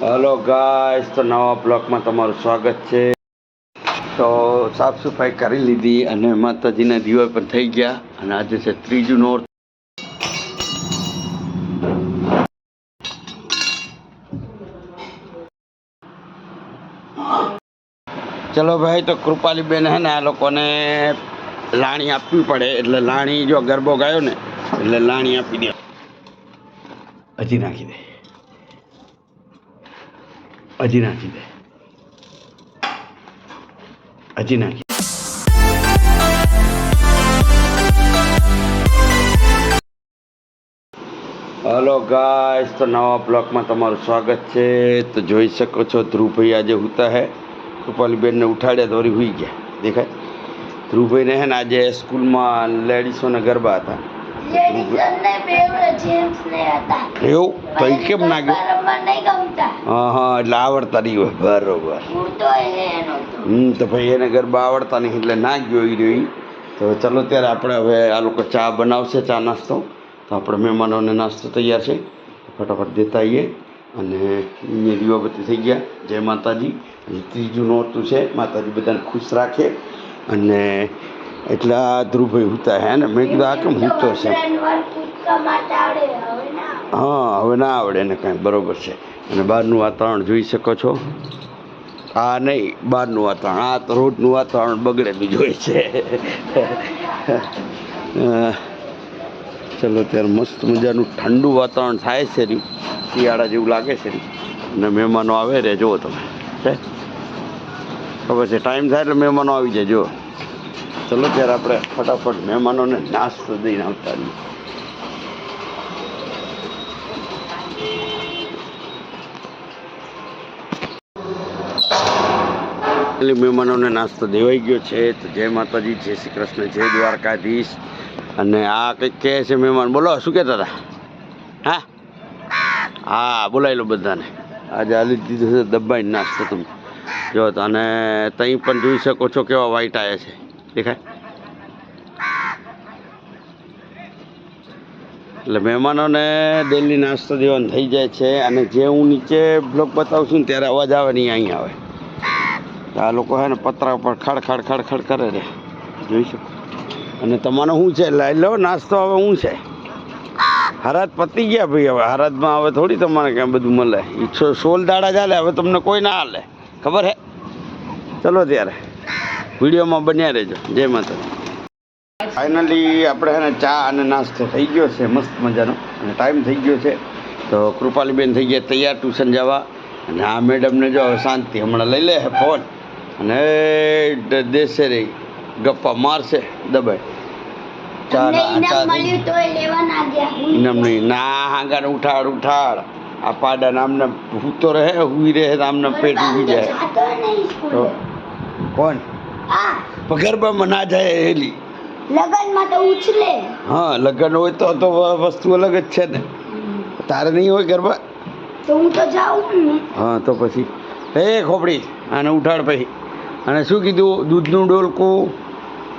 Hello guys તો નવા બ્લોકમાં તમારું સ્વાગત છે. તો સાફ સફાઈ કરી લીધી અને માતાજીના દીવા પણ થઈ ગયા અને આજે છે ત્રીજું નોર્થ ચલો ભાઈ, તો કૃપાલી બેન હે ને આ લોકોને લાણી આપવી પડે. એટલે લાણી જો ગરબો ગાયો ને, એટલે લાણી આપી દે. હજી નાખી દે. હજી નાખી દે. હજી નાખી. હલો ગાઈસ તો નવા બ્લોકમાં તમારું સ્વાગત છે. તો જોઈ શકો છો ધ્રુવભાઈ આજે હુતા હે. કૃપાલીબેનને ઉઠાડ્યા વળી હુઈ ગયા. દેખાય. ધ્રુવભાઈને હે ને આજે સ્કૂલમાં લેડીસોના ગરબા હતા. એવું? તો એ કેમ ના ગયું હા હા એટલે આવડતા નહીં હોય. બરોબર. હમ તો ભાઈ એને ગરબા આવડતા નહીં એટલે ના ગયો એ રહ્યો. તો ચલો ત્યારે આપણે હવે આ લોકો ચા બનાવશે ચા નાસ્તો. તો આપણે મહેમાનોને નાસ્તો તૈયાર છે. ફટાફટ દેતા આવીએ. અને અહીંયા દીવાબત્તી થઈ ગયા. જય માતાજી. ત્રીજું નોરતું છે. માતાજી બધાને ખુશ રાખે. અને એટલે આ ધ્રુવભાઈ હુતા હે ને? મેં કીધું, આ કેમ હુતો છે? ના હા, હવે ના આવડે ને કાંઈ, બરોબર છે. અને બહારનું વાતાવરણ જોઈ શકો છો? આ નહીં, બહારનું વાતાવરણ, આ તો રોડનું વાતાવરણ બગડેલું જોઈ છે. ચલો, ત્યારે મસ્ત મજાનું ઠંડુ વાતાવરણ થાય છે રહ્યું. શિયાળા જેવું લાગે છે ને અને મહેમાનો આવે રે, જુઓ તમે. ખબર છે? ટાઈમ થાય એટલે મહેમાનો આવી જાય, જુઓ. ચલો ત્યારે આપણે ફટાફટ મહેમાનોને નાસ્તો દઈને આવતા એટલે મહેમાનોને નાસ્તો દેવાઈ ગયો છે. તો જય માતાજી, જય શ્રી કૃષ્ણ, જય દ્વારકાધીશ. અને આ કંઈક કહે છે મહેમાન. બોલો, શું કહેતા હતા? હા? હા બોલાવી લો બધાને. આજે હાલી દીધું છે, દબાઈને નાસ્તો તમે. જો અને ત્યાં પણ જોઈ શકો છો કેવા વાઈટ આવ્યા છે. દેખાય. એટલે મહેમાનોને ડેલી નાસ્તો દેવાનું થઈ જાય છે અને જે હું નીચે બ્લોક બતાવું છું ત્યારે અવાજ આવે નહીં અહીં આવે. આ લોકો હે ને પતરા ઉપર ખડ ખડ ખડ ખડ કરે રે જોઈ શકો. અને તમારો શું છે? લઈ લો, નાસ્તો હવે શું છે? હરાત પતી ગયા ભાઈ હવે. હરાતમાં હવે થોડી તમારે કાંઈ બધું મળે. ઈચ્છો સોલ દાડા ચાલે, હવે તમને કોઈ ના હાલે. ખબર હે? ચલો ત્યારે. વિડીયોમાં બન્યા રહેજો. જય માતા ફાઇનલી આપણે હે ને ચા અને નાસ્તો થઈ ગયો છે મસ્ત મજાનો. અને ટાઈમ થઈ ગયો છે. તો કૃપાલીબેન થઈ ગયા તૈયાર ટ્યુશન જવા. અને આ મેડમને જો હવે શાંતિ હમણાં લઈ લે છે ફોન અને એ દેશે રહી ગપ્પા મારશે દબાઈ ચા ના- ચા થઈ મળ્યું તો એ લેવા ના ગયા. હું ઇનામ નહીં. ના હાંગાને ઉઠાડ ઉઠાડ. આ પાડા આમને હૂતો રહે હુઈ રહે તો આમને પેટ ઉગી જાય. કોણ? હા. પણ ગરબામાં ના જાય એલી લગનમાં તો ઉછલે. હા લગ્ન હોય તો તો વસ્તુ અલગ જ છે ને. તારે નહીં હોય ગરબા? તો હું તો જાઉં ને. હા તો પછી. એ ખોપડી આને ઉઠાડ પછી. અને શું કીધું? દૂધનું ડોલકું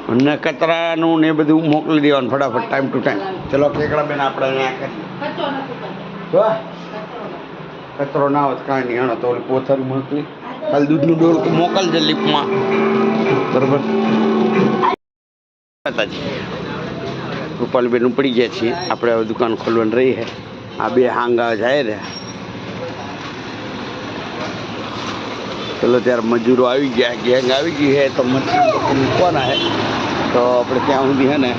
અને કચરાનું ને એ બધું મોકલી દેવાનું ફટાફટ ટાઈમ ટુ ટાઈમ ચલો કેકડા બેન આપણે અહીંયા કચરો ના હોત કાંઈ નહીં આનો તો ઓલી પોથર મોકલી. ખાલી દૂધનું ડોલ મોકલજે લિફ્ટમાં બરોબર. રૂપાલબેન ઉપડી ગયા છીએ. આપણે હવે દુકાન ખોલવાની રહી છે. આ બે હાંગા જાય રે ચલો ત્યારે મજૂરો આવી ગયા ગેંગ આવી ગઈ છે. તો મજૂર મૂકવાના છે તો આપણે ત્યાં સુધી છે ને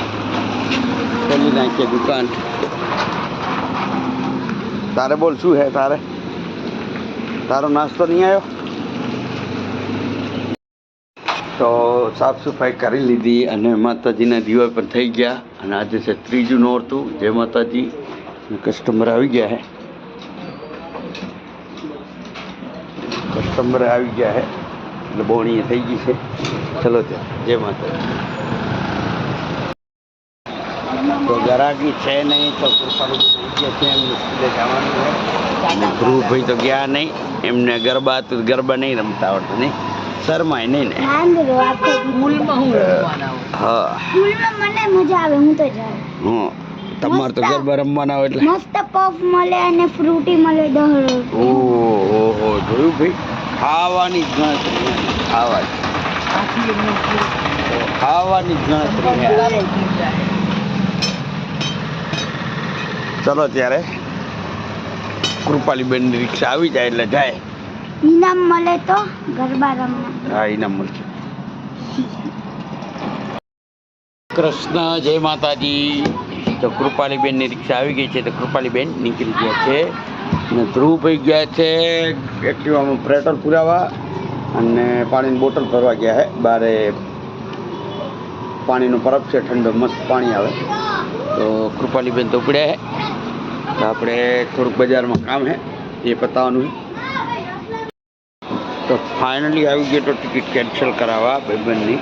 ખોલી નાખીએ દુકાન. તારે બોલ શું છે તારે? તારો નાસ્તો નહીં આવ્યો? તો સાફ સફાઈ કરી લીધી અને માતાજીના દીવા પણ થઈ ગયા. અને આજે છે ત્રીજું નોરતું જય માતાજી કસ્ટમર આવી ગયા હે. કસ્ટમર આવી ગયા હે. એટલે બોણી થઈ ગઈ છે. ચલો ત્યાં જય માતાજી. તો ગરાગી છે નહીં તો કૃપાનું ગયા છે, એમને સ્કૂલે જવાનું છે. તો ગયા નહીં. એમને ગરબા હતું ગરબા નહીં રમતા આવડતું, નહીં? શરમાય નહીં ને. હું હા. મને મજા આવે હું તો જાઉં. હં તમારે તો ગરબા રમવાના હોય એટલે. મસ્ત પફ મળે અને ફ્રૂટી મળે ઓહો જોયું ભાઈ? ખાવાની જ ગણતરી ખાવાની. ખાવાની જ ગણતરી ચલો ત્યારે કૃપાલીબેનની રિક્ષા આવી જાય એટલે જાય. ઇનામ મળે તો ગરબા રમવા. હા ઇનામ મળશે. કૃષ્ણ, જય માતાજી. તો કૃપાલીબેનની રિક્ષા આવી ગઈ છે. તો કૃપાલીબેન નીકળી ગયા છે. અને ધ્રુવભાઈ ગયા છે. એક્ટિવામાં પેટ્રોલ પુરાવા અને પાણીની બોટલ ભરવા ગયા છે. બારે પાણીનો પરબ છે. ઠંડો મસ્ત પાણી આવે. તો કૃપાલીબેન તો ઉપડ્યા છે. આપણે થોડુંક બજારમાં કામ છે. એ પતાવવાનું તો ફાઇનલી આવી ગયો તો ટિકિટ કેન્સલ કરાવવા ભાઈબંધની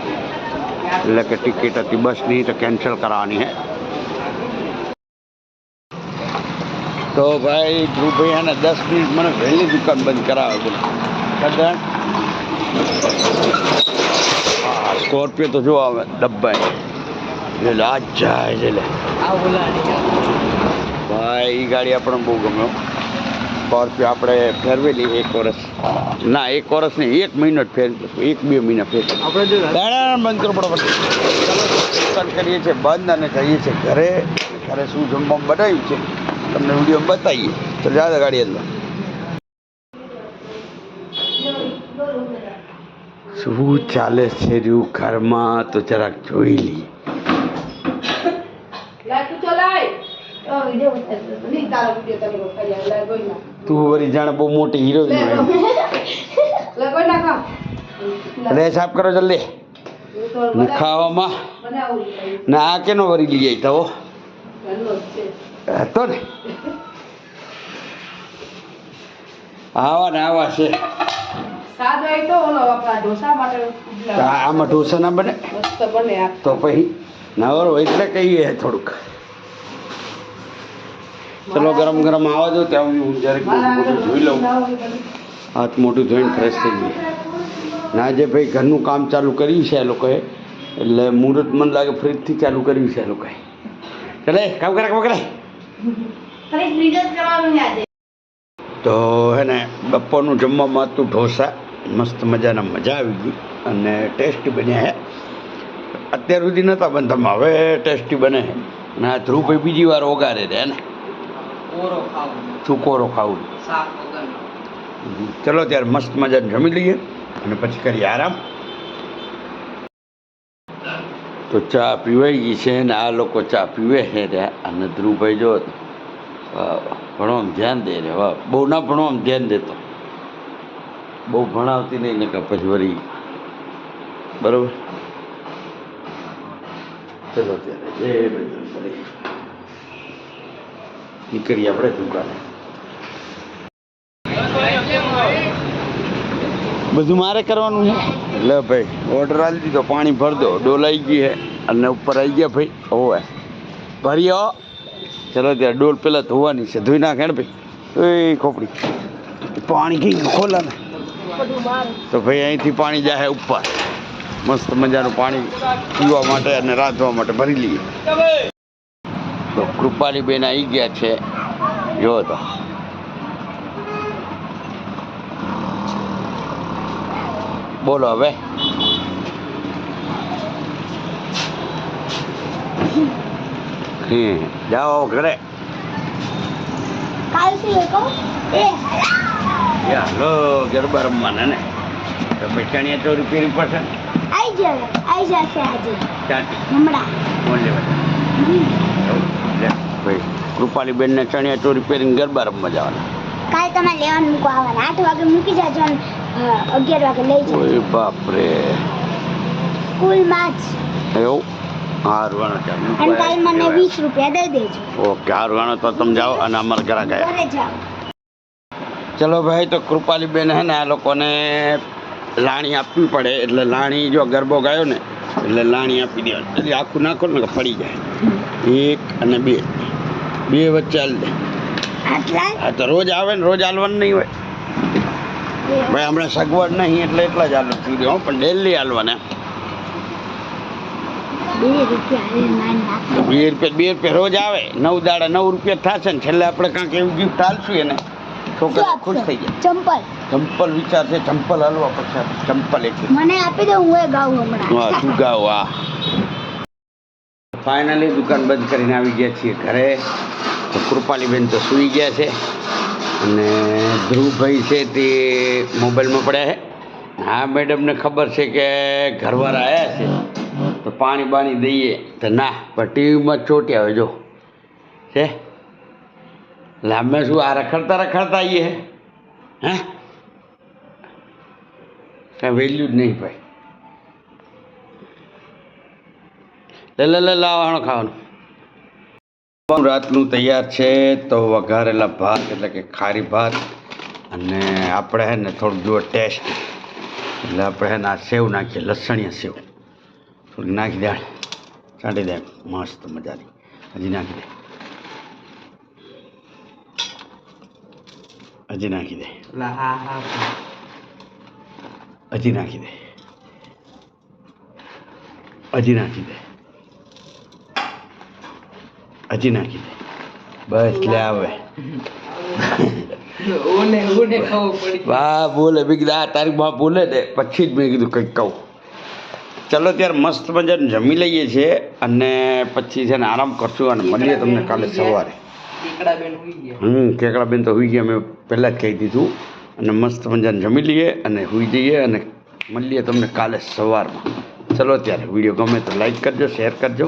એટલે કે ટિકિટ હતી બસની તો કેન્સલ કરાવવાની હે. તો ભાઈ ધ્રુવભાઈ એને દસ મિનિટ મને વહેલી દુકાન બંધ કરાવે બોલો. હા સ્કોર્પિયો તો જો આવે ડબ્બા લે લે, આ જાય લે ભાઈ એ ગાડી આપણને બહુ ગમે હો. સ્કોર્પિયો આપણે ફેરવેલી એક વર્ષ ના એક વર્ષ નહીં એક મહિનો જ ફેરવી એક બે મહિના ફેરવી આપણે બંધ કરવો પડે કરીએ છીએ બંધ અને કહીએ છીએ ઘરે. ઘરે શું જમવા બનાવ્યું છે તમને વીડિયો બતાવીએ. તો જા ગાડી અંદર. શું ચાલે છે રહ્યું ઘરમાં? તો જરાક જોઈ લઈએ. તું વળી જાણે બહુ મોટી હિરોઈન રે સાફ કરો જલ્દી. ને ખાવામાં. ને આ કેનો વરી લઈ જાય તો હતો ને. આવા ને આવા છે. આમાં ઢોસા ના બને? તો પછી નવરો એટલે કહીએ થોડુંક. ચલો ગરમ ગરમ આવવા દો ત્યાં હું જરાક મોટું જોઈ લઉં. હાથ મોટું ધોઈને ફ્રેશ થઈ ગયું. ના જે ભાઈ ઘરનું કામ ચાલુ કર્યું છે એ લોકોએ એટલે મુહૂર્ત મને લાગે ફ્રીજથી ચાલુ કર્યું છે એ લોકોએ. ચલે કામ કરે કામ કરે. તો હે ને બપોરનું જમવામાં હતું ઢોસા. મસ્ત મજાના મજા આવી ગઈ અને ટેસ્ટી બન્યા હે. અત્યાર સુધી નહોતા બનતા હવે ટેસ્ટી બને. અને આ ધ્રુવભાઈ બીજી વાર ઓગારે રહે ને. સુકોરો ખાવું. ચલો ત્યારે મસ્ત મજા જમી લઈએ અને પછી કરીએ આરામ. તો ચા પીવાઈ ગઈ છે ને આ લોકો ચા પીવે છે અને ધ્રુવભાઈ જો ભણવામાં ધ્યાન દે રે. વાહ બહુ ના ભણવામાં ધ્યાન દેતો. બહુ ભણાવતી નહીં ને કે પછી વળી બરોબર. ચલો ત્યારે જય. નીકળીએ આપણે દુકાને. બધું મારે કરવાનું છે? એટલે ભાઈ ઓર્ડર આપી દીધો પાણી ભર દો ડોલાઈ ગઈ હે. અને ઉપર આવી ગયા ભાઈ હોવે. ભર્યો. ચલો ત્યાં ડોલ પેલા ધોવાની છે ધોઈ નાખે ને ભાઈ. એ ખોપડી. પાણી કઈ ખોલા ને. તો ભાઈ અહીંથી પાણી જાય ઉપર. મસ્ત મજાનું પાણી પીવા માટે અને રાંધવા માટે ભરી લઈએ. તો કૃપાલીબેન આવી ગયા છે. જો તો. બોલો હવે. જાઓ ઘરે. હાલો ગરબા રમવાના ને. તો ભાઈ તો રૂપિયા પડશે ને? આઈ જાય આઈ જશે આજે. હમણાં. કોણ લેવા? લે ભાઈ કૃપાલી બેનને ચણિયા ચોરી પહેરીને ગરબા રમવા જવાના. કાલ તમે લેવાનું મૂકો આવવાના. આઠ વાગે મૂકી જાજો અગિયાર વાગે લઈ જજો ઓય બાપરે. સ્કૂલમાં જ. એવું? હારવાનો અને કાલ મને વીસ રૂપિયા દઈ દેજો. ઓકે હારવાનો તો તમે જાઓ અને અમારા ઘરે ગયા. ચલો ભાઈ તો કૃપાલી બેન હે ને આ લોકોને લાણી આપવી પડે. એટલે લાણી જો ગરબો ગાયો ને એટલે લાણી આપી દેવાની. એટલે આખું નાખો ને પડી જાય. એક અને બે. બે વચ્ચે હાલ આ તો રોજ આવે ને રોજ હાલવાનું નહીં હોય. ભાઈ હમણાં સગવડ નહીં એટલે એટલા જ હાલત થઈ હો પણ ડેલી હાલવાના બે રૂપિયા બે રૂપિયા રોજ આવે. નવ દાડા નવ રૂપિયા થશે ને છેલ્લે આપણે કાંઈક એવું ગિફ્ટ હાલશું એને. છોકરા ખુશ થઈ જાય. ચંપલ. ચંપલ વિચાર છે ચંપલ હાલવા પછી ચંપલ એક મને આપી દો હું એ ગાઉં હમણાં. હા શું ગાઉં? વાહ ફાઇનલી દુકાન બંધ કરીને આવી ગયા છીએ ઘરે. તો કૃપાલીબેન તો સૂઈ ગયા છે. અને ધ્રુવભાઈ છે તે મોબાઈલમાં પડ્યા છે. હા, મેડમને ખબર છે કે ઘરવાળા આવ્યા છે. તો પાણી બાણી દઈએ. તો ના, પણ ટીવીમાં ચોટ્યા હોય જો. છે? લાંબે શું આ રખડતા રખડતા આવીએ હે? કાંઈ વહેલું જ નહીં ભાઈ. લે લે લે લાવવાનું ખાવાનું. રાતનું તૈયાર છે તો વઘારેલા ભાત એટલે કે ખારી ભાત અને આપણે હે ને થોડુંક જુઓ ટેસ્ટ એટલે આપણે હે ને આ સેવ નાખીએ લસણીયા સેવ. થોડીક નાખી દે છાંટી દે મસ્ત મજાની. હજી નાખી દે. હજી નાખી દે. હજી નાખી દે. હજી નાખી દે. હજી નાખી બસ લે આવે. વાહ બોલે મેં કીધું આ તારી માં બોલે ને પછી જ મેં કીધું કંઈક કહું. ચલો ત્યારે મસ્ત મજાને જમી લઈએ છીએ અને પછી છે ને આરામ કરશું અને મળીએ તમને કાલે સવારે. હમ કેકડાબેન તો હોઈ ગયા મેં પહેલાં જ કહી દીધું. અને મસ્ત મજાને જમી લઈએ અને હોઈ જઈએ અને મળીએ તમને કાલે સવારમાં. ચલો ત્યારે વીડિયો ગમે તો લાઈક કરજો શેર કરજો.